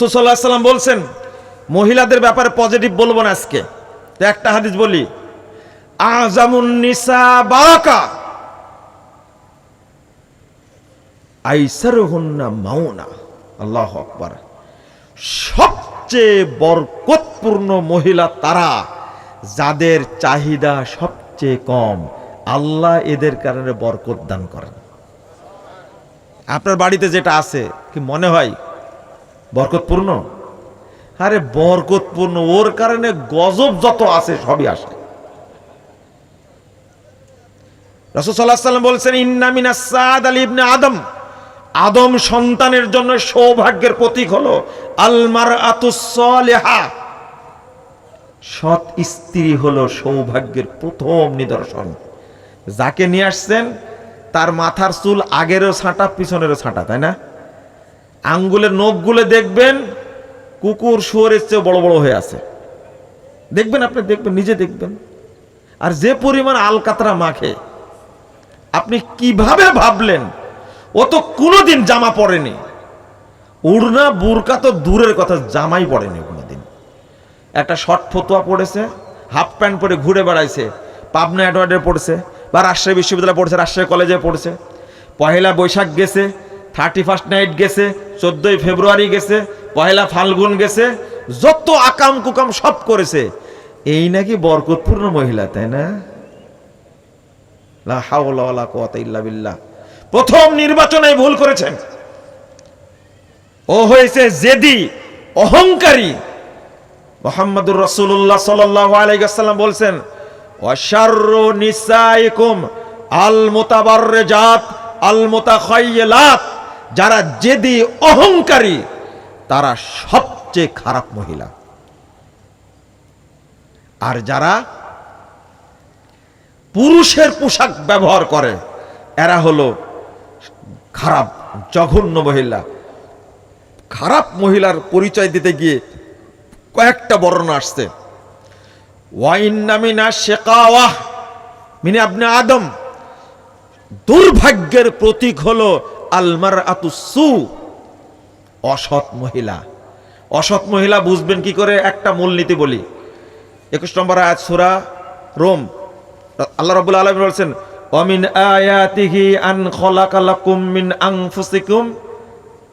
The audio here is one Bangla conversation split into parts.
সুসাল্লাহ সাল্লাম বলছেন, মহিলাদের ব্যাপারে পজিটিভ বলব না আজকে। তো একটা হাদিস বলি আজামুন নিসা বারাকা আইসার হন্না মাওনা আল্লাহ আকবার। সবচেয়ে বরকতপূর্ণ মহিলা তারা, যাদের চাহিদা সবচেয়ে কম, আল্লাহ এদের কারণে বরকত দান করেন। আপনার বাড়িতে যেটা আছে, কি মনে হয়? বরকতপূর্ণ? আরে বরকতপূর্ণ, ওর কারণে গজব যত আছে সবই আসে। রসদাল্লাহ সাল্লাম বলছেন ইন্নামিনা সাদ আলী ইবনে আদম। আদম সন্তানের জন্য সৌভাগ্যের প্রতীক হলো আলমার আতুসলেহা সৎ স্ত্রী হলো সৌভাগ্যের প্রথম নিদর্শন। যাকে নিয়ে আসছেন, তার মাথার চুল আগেরও ছাঁটা, পিছনেরও ছাঁটা, তাই না? আঙ্গুলের নখগুলো দেখবেন কুকুর শুয়োরের চেয়ে বড় বড় হয়ে আছে। দেখবেন আপনি, দেখবেন, নিজে দেখবেন। আর যে পরিমাণ আলকাতরা মাখে, আপনি কীভাবে ভাবলেন, ও তো কোনোদিন জামা পরেনি। উড়না, বুরকা তো দূরের কথা, জামাই পড়েনি কোনোদিন। একটা শর্ট ফতুয়া পড়েছে, হাফ প্যান্ট পরে ঘুরে বেড়াইছে, পাবনা অ্যাডওয়ার্ডে পড়ছে, বা রাজশাহী বিশ্ববিদ্যালয়ে পড়ছে, রাজশাহী কলেজে পড়ছে। পহেলা বৈশাখ গেছে থার্টি ফার্স্ট নাইট গেছে, চোদ্দই ফেব্রুয়ারি গেছে, পহেলা ফাল্গুন গেছে, যত আকাম কুকাম সব করেছে। এই নাকি বরকতপূর্ণ মহিলা, তাই না? প্রথম নির্বাচনে ভুল করেছেন। ও হয়েছে জেদি, অহংকারী। মোহাম্মদুর রসুল্লাহ সাল্লাহ আলাইসাল্লাম বলছেন আল মোতাবারজাত আল মোতাখাইয়ালাত যারা জেদি, অহংকারী, তারা সবচেয়ে খারাপ মহিলা। আর যারা পুরুষের পোশাক ব্যবহার করে, এরা হলো খারাপ, জঘন্য মহিলা। খারাপ মহিলার পরিচয় দিতে গিয়ে কয়েকটা বর্ণনা আসছে। ওয়াইন্নামিনা শেকাওয়াহ মিনে আপনি আদম। দুর্ভাগ্যের প্রতীক হলো আলমার আতুসু অসৎ মহিলা। অসৎ মহিলা বুঝবেন কি করে? একটা মূলনীতি বলি। একুশ নম্বর আয়াত, সুরা রোম। আল্লাহ রাব্বুল আলামিন বলছেন অমিন আয়াতিহি আন খলাকালাকুম মিন আনফুসিকুম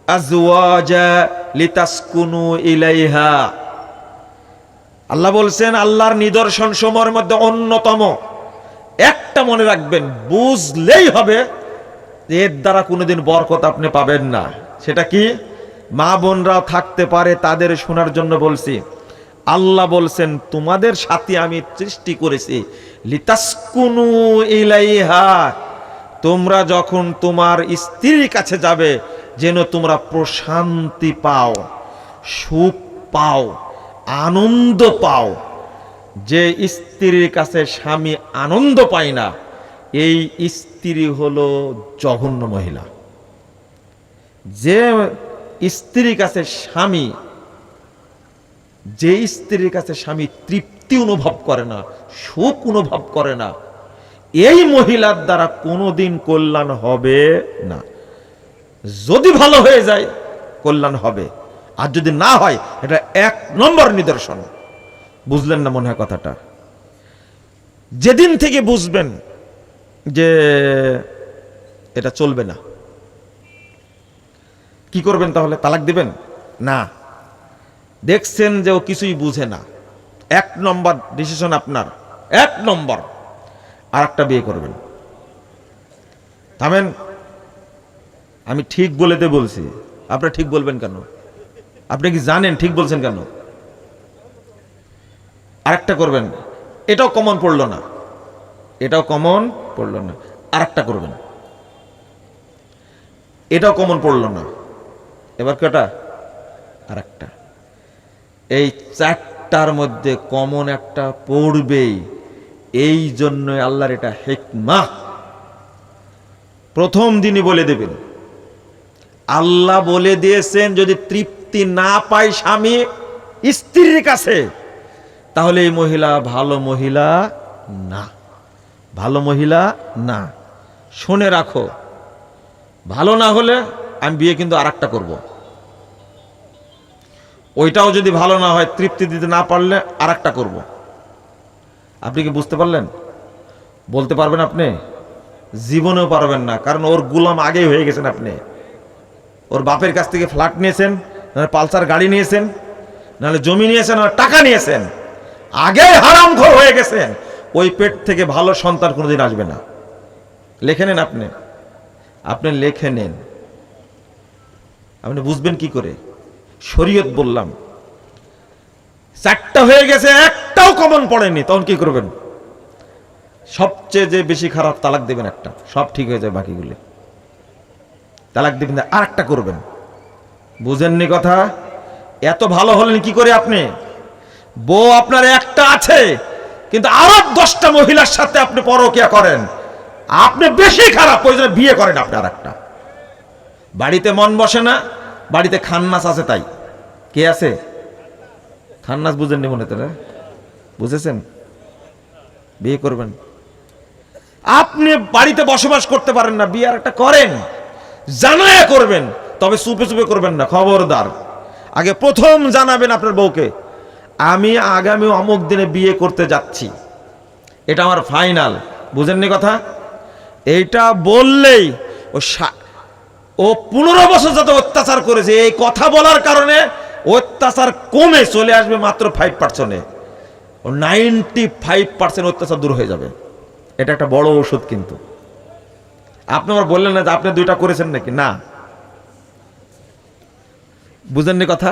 আজওয়াজা লিতাসকুনু ইলাইহা। আল্লাহ বলছেন, আল্লাহর নিদর্শন সময়ের মধ্যে অন্যতম। একটা মনে রাখবেন, বুঝলেই হবে এর দ্বারা কোনোদিন বরকত আপনি পাবেন না। সেটা কি? মা বোনরা থাকতে পারে, তাদের শোনার জন্য বলছি। আল্লাহ বলছেন, তোমাদের সাথে আমি সৃষ্টি করেছি। লিতাসকুনু ইলাইহা। তোমরা যখন তোমার স্ত্রীর কাছে যাবে, যেন তোমরা প্রশান্তি পাও, সুখ পাও, আনন্দ পাও। যে স্ত্রীর কাছে স্বামী আনন্দ পায় না এই স্ত্রী হলো জঘন্য মহিলা। যে স্ত্রীর কাছে স্বামী, যে স্ত্রীর কাছে স্বামী তৃপ্তি অনুভব করে না, সুখ অনুভব করে না, এই মহিলার দ্বারা কোনোদিন কল্যাণ হবে না। যদি ভালো হয়ে যায়, কল্যাণ হবে। আর যদি না হয়, এটা এক নম্বর নিদর্শন। বুঝলেন না মনে হয় কথাটা? যেদিন থেকে বুঝবেন যে এটা চলবে না। কি করবেন তাহলে? তালাক দিবেন? না। দেখছেন যে ও কিছুই বুঝে না। এক নম্বর ডিসিশন আপনার। এক নম্বর। আর একটা বিয়ে করবেন। থামেন। আমি ঠিক বলেতে বলছি। আপনারা ঠিক বলবেন কেন? আপনি কি জানেন ঠিক বলছেন কেন? আরেকটা করবেন। এটাও কমন পড়ল না। এটাও কমন পড়ল না। আরেকটা করবেন। এটাও কমন পড়ল না। এবার কটা আরেকটা। এই চারটার মধ্যে কমন একটা পড়বেই। এই জন্য আল্লাহর এটা হেকমা। প্রথম দিনই বলে দেবেন। আল্লাহ বলে দিয়েছেন, যদি তৃপ্তি না পায় স্বামী স্ত্রীর কাছে, তাহলে এই মহিলা ভালো মহিলা না। ভালো মহিলা? না। শুনে রাখো, ভালো না হলে আমি বিয়ে কিন্তু আর একটা করব। ওইটাও যদি ভালো না হয়, তৃপ্তি দিতে না পারলে আর একটা করব। আপনি কি বুঝতে পারলেন? বলতে পারবেন আপনি? জীবনেও পারবেন না, কারণ ওর গুলাম আগেই হয়ে গেছেন আপনি। ওর বাপের কাছ থেকে ফ্ল্যাট নিয়েছেন, নাহলে পালসার গাড়ি নিয়েছেন, নাহলে জমি নিয়েছেন আর টাকা নিয়েছেন। আগে হারাম হয়ে গেছেন। ওই পেট থেকে ভালো সন্তান কোনোদিন আসবে না। লেখে নেন আপনি। আপনি লেখে নেন। আপনি বুঝবেন কি করে? শরীয়ত বললাম, চারটা হয়ে গেছে, একটাও কমন পড়েনি। তখন কি করবেন? সবচেয়ে যে বেশি খারাপ তালাক দেবেন একটা। সব ঠিক হয়ে যায় বাকিগুলি। তালাক দেবেন আর একটা করবেন। বুঝেননি কথা? এত ভালো হলেন কি করে আপনি? বউ আপনার একটা আছে। কিন্তু আরও দশটা মহিলার সাথে আপনি পরকিয়া করেন। আপনি বেশি খারাপ জন্য বিয়ে করেন আপনি আর একটা বাড়িতে মন বসে না, বাড়িতে খান্নাস আছে তাই। কে আছে? খান্নাস বুঝেননি মনে তো বুঝেছেন? বিয়ে করবেন। আপনি বাড়িতে বসবাস করতে পারেন না, বিয়ে আর একটা করেন। জানায়া করবেন, তবে চুপে চুপে করবেন না, খবরদার। আগে প্রথম জানাবেন আপনার বউকে। আমি আগামী অমুক দিনে বিয়ে করতে যাচ্ছি। এটা আমার ফাইনাল। বুঝেননি কথা? এইটা বললেই ও ও পনেরো বছর যাতে অত্যাচার করেছে, এই কথা বলার কারণে অত্যাচার কমে চলে আসবে মাত্র ফাইভ পার্সেন্টে ও নাইনটি ফাইভ পার্সেন্ট অত্যাচার দূর হয়ে যাবে। এটা একটা বড় ওষুধ কিন্তু। আপনি আবার বললেন না যে আপনি দুইটা করেছেন নাকি? না। বুঝেননি কথা?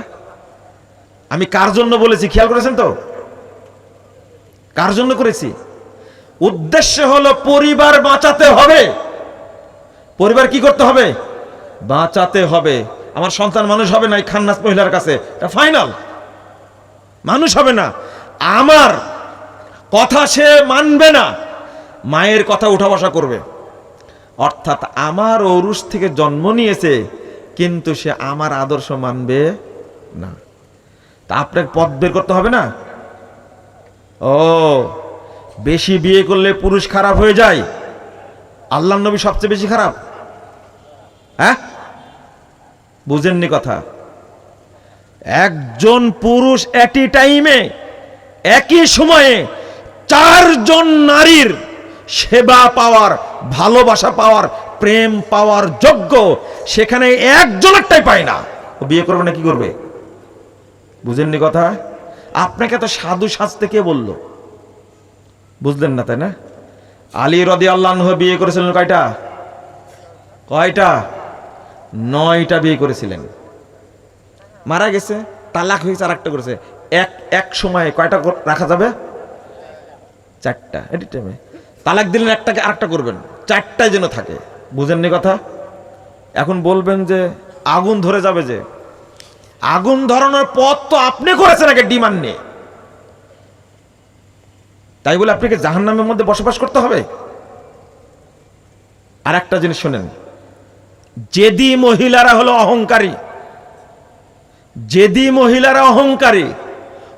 আমি কার জন্য বলেছি? খেয়াল করেছেন তো? কার জন্য করেছি? উদ্দেশ্য হলো পরিবার বাঁচাতে হবে। পরিবার কি করতে হবে? বাঁচাতে হবে। আমার সন্তান মানুষ হবে না এই খান্নাস মহিলার কাছে। এটা ফাইনাল মানুষ হবে না। আমার কথা সে মানবে না। মায়ের কথা উঠা বসা করবে। অর্থাৎ আমার অরুষ থেকে জন্ম নিয়েছে, কিন্তু সে আমার আদর্শ মানবে না। তা আপনাকে পথ বের করতে হবে না? ও, বেশি বিয়ে করলে পুরুষ খারাপ হয়ে যায়। আল্লাহ নবী সবচেয়ে বেশি খারাপ। হ্যাঁ? বুঝেননি কথা। একজন পুরুষ একই টাইমে একই সময়ে চারজন নারীর সেবা পাওয়ার, ভালোবাসা পাওয়ার, প্রেম পাওয়ার যোগ্য, সেখানে একজনেরটাই পায় না। ও বিয়ে করবে না, কি করবে? বুঝেননি কথা? আপনাকে তো সাধু সাজতে কে বলল? বুঝলেন না, তাই না? আলী রদি আল্লাহ বিয়ে করেছিলেন কয়টা? কয়টা? নয়টা বিয়ে করেছিলেন। মারা গেছে, তালাক হয়েছে আর একটা করেছে। এক এক সময়ে কয়টা রাখা যাবে? চারটা, এটি টাইমে। তালাক দিলেন একটাকে আরেকটা করবেন। চারটায় যেন থাকে। বুঝেননি কথা? এখন বলবেন যে, আগুন ধরে যাবে যে আগুন ধরানোর পথ তো আপনি করেছেন আগে ডিমান্ড নিয়ে। তাই বলে আপনাকে জাহান্নামের মধ্যে বসবাস করতে হবে? আর একটা জিনিস শোনেন। জেদি মহিলারা হলো অহংকারী জেদি মহিলারা অহংকারী,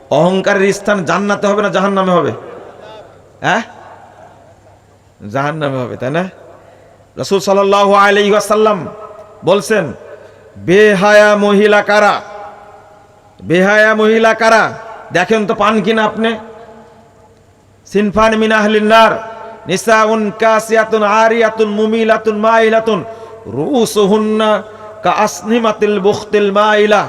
অহংকারের স্থান জান্নাতে হবে না জাহান নামে হবে? হ্যাঁ? জাহান নামে হবে, তাই না? রসুল সাল্লাহ আলাইসাল্লাম বলছেন, বেহায়া মহিলা কারা? বেহায়া মহিলা কারা? দেখেন তো পান কিনা আপনি? সিনফান মিন আহলিন নার, নিসাউন কাসিয়াতুন আরিয়াতুন মুমিলাতুন মাইলাতুন, রুসুহুন্না কাসনিমাতিল বুখতিল মাইলা।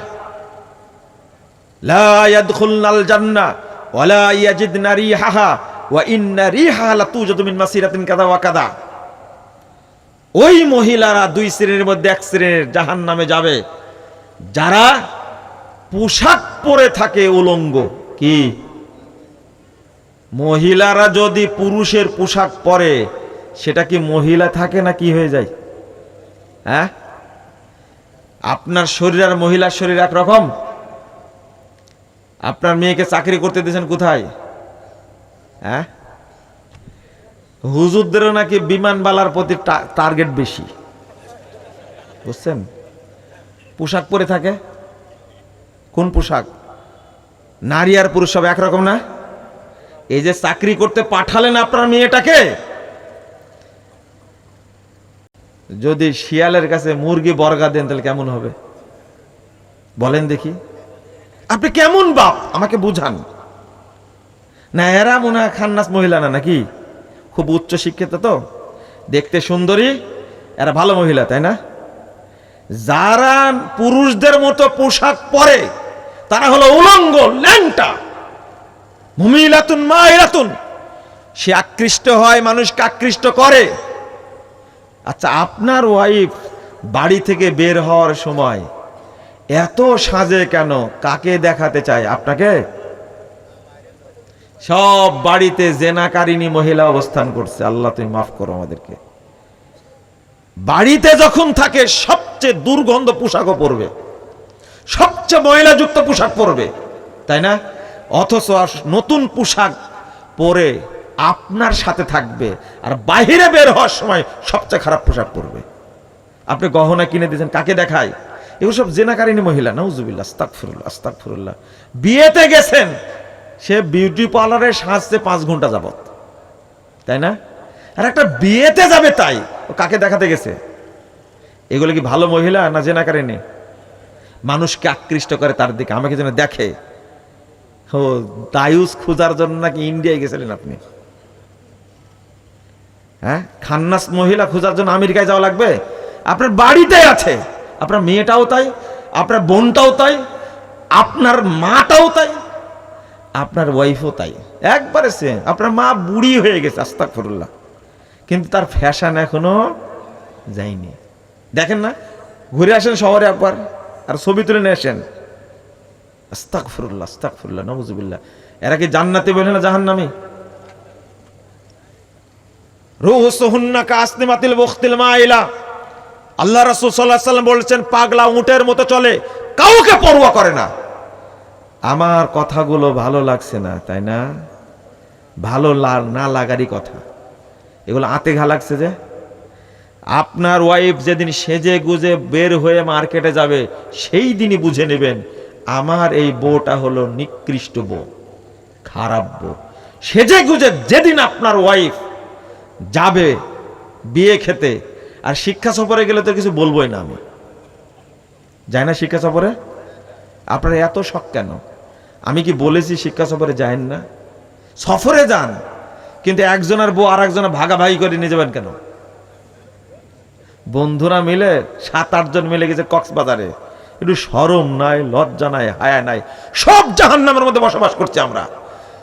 লা ইয়াদখুলনাল জান্নাহ ওয়ালা ইয়াজিদনা রিহাহা ওয়া ইন্না রিহাহা লাতুজাদু মিন মাসিরাতিন কাদা ওয়া কাদা ওই মহিলারা দুই শ্রেণির মধ্যে এক শ্রেণির জাহান্নামে যাবে। যারা পোশাক পরে থাকে উলঙ্গ। কি? মহিলারা যদি পুরুষের পোশাক পরে, সেটা কি মহিলা থাকে না কি হয়ে যায়? হ্যাঁ? আপনার শরীর আর মহিলার শরীর একরকম? আপনার মেয়েকে চাকরি করতে দিয়েছেন কোথায়? হ্যাঁ? হুজুরদেরও নাকি বিমানবালার প্রতি টার্গেট বেশি। বুঝছেন? পোশাক পরে থাকে? কোন পোশাক? নারী আর পুরুষ সব একরকম না? এই যে চাকরি করতে পাঠালেন আপনার মেয়েটাকে? যদি শিয়ালের কাছে মুরগি বর্গা দেন তাহলে কেমন হবে? বলেন দেখি। আপনি কেমন বাপ? আমাকে বুঝান। না, এরা মনে হয় খান্নাস মহিলা না নাকি? খুব উচ্চ শিক্ষিত তো। দেখতে সুন্দরী, এরা ভালো মহিলা, তাই না? যারা পুরুষদের মতো পোশাক পরে তারা হলো উলঙ্গ, ল্যাংটা। মুমিলাতুন মাইরাতুন সে আকৃষ্ট হয়, মানুষকে আকৃষ্ট করে। আচ্ছা আপনার ওয়াইফ বাড়ি থেকে বের হওয়ার সময় এত সাজে কেন? কাকে দেখাতে চায় আপনাকে? সব বাড়িতে জেনাকারিনী মহিলা অবস্থান করছে। আল্লাহ, তুমি মাফ করো আমাদেরকে। বাড়িতে যখন থাকে, সবচেয়ে দুর্গন্ধ পোশাকও পরবে। সবচেয়ে ময়লাযুক্ত পোশাক পরবে। তাই না? অথচ নতুন পোশাক পরে আপনার সাথে থাকবে আর বাহিরে বের হওয়ার সময় সবচেয়ে খারাপ পোশাক পরবে। আপনি গহনা কিনে দিয়েছেন, কাকে দেখায়? এগুলো সব জেনাকারিনী মহিলা, নাউজুবিল্লাহ আস্তাক ফুরুল্লাহ আস্তাক ফুরুল্লাহ বিয়েতে গেছেন, সে বিউটি পার্লারে সাজতে পাঁচ ঘণ্টা যাবত তাই না? আর একটা বিয়েতে যাবে তাই, ও কাকে দেখাতে গেছে? এগুলো কি ভালো মহিলা না জেনাকারিনী মানুষকে আকৃষ্ট করে তার দিকে। আমাকে যেন দেখে। ও, দায়ুস খোঁজার জন্য নাকি ইন্ডিয়ায় গেছিলেন আপনি? হ্যাঁ? খান্নাস মহিলা খোঁজার জন্য আমেরিকায় যাওয়া লাগবে? আপনার বাড়িতে আছে। আপনার মেয়েটাও তাই, আপনার বোনটাও তাই, আপনার মাটাও তাই, আপনার ওয়াইফও তাই। একবারে সে আপনার মা বুড়ি হয়ে গেছে আস্তাক ফরুল্লাহ কিন্তু তার ফ্যাশন এখনও যায়নি। দেখেন না? ঘুরে আসেন শহরে একবার। আর ছবি তুলে নিয়ে আসেন। আস্তাক ফরুল্লাহ আস্তাক ফরুল্লাহ নবজুবিল্লাহ এরা কি জান্নাতে বলে না বুখতিল মাইলা। আল্লাহ বলেছেন, পাগলা উটের মতো চলে, কাউকে পরোয়া করে না। আমার কথাগুলো ভালো লাগছে না, তাই না? ভালো না লাগারই কথা। এগুলো আতে ঘা লাগছে যে। আপনার ওয়াইফ যেদিন সেজে গুজে বের হয়ে মার্কেটে যাবে, সেই দিনই বুঝে নেবেন, আমার এই বউটা হলো নিকৃষ্ট বউ, খারাপ বউ। সেজে গুজে যেদিন আপনার ওয়াইফ যাবে বিয়ে খেতে, আর শিক্ষা সফরে গেলে তো কিছু বলবোই না আমি। যাই না শিক্ষা সফরে? আপনার এত শখ কেন? আমি কি বলেছি শিক্ষা সফরে যায়েন না? সফরে যান, কিন্তু একজনের বউ আর একজনের ভাগাভাগি করে নিয়ে যাবেন কেন? বন্ধুরা মিলে সাত আটজন মিলে গেছে কক্সবাজারে। একটু সরম নাই, লজ্জা নাই, হায়া নাই। সব জাহান্নামের মধ্যে বসবাস করছি আমরা।